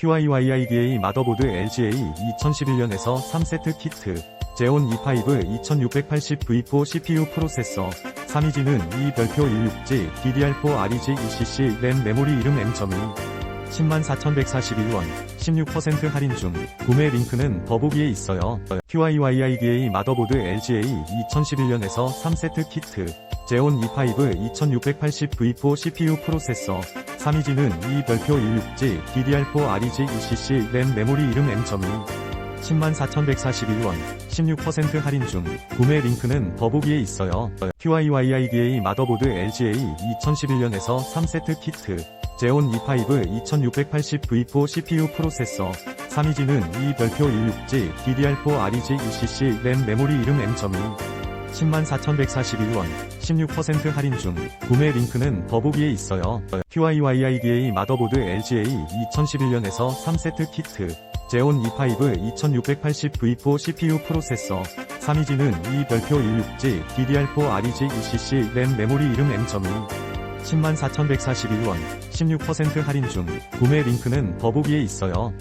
QIYIDA 마더보드 LGA 2011년에서 3세트 키트, 제온 E5 2680V4 CPU 프로세서, 3위지는 이 별표 16G, DDR4 REG ECC 램 메모리 이름 M.2 104,141원, 16% 할인 중, 구매 링크는 더보기에 있어요. QIYIDA 마더보드 LGA 2011년에서 3세트 키트, 제온 E5 2680V4 CPU 프로세서, 3위지는 이 별표 16G, DDR4 REG ECC 램 메모리 이름 M.2 104,141원, 16% 할인 중, 구매 링크는 더보기에 있어요. QIYIDA 마더보드 LGA 2011년에서 3세트 키트, 제온 E5 2680V4 CPU 프로세서, 3위지는 이 별표 16G, DDR4 REG ECC 램 메모리 이름 M.2 104,141원, 16% 할인 중, 구매 링크는 더보기에 있어요. QIYIDA 마더보드 LGA 2011년에서 3세트 키트, 제온 E5 2680V4 CPU 프로세서, 3위지는 이 별표 16G, DDR4 REG ECC 램 메모리 이름 M.2 104,141원, 16% 할인 중, 구매 링크는 더보기에 있어요.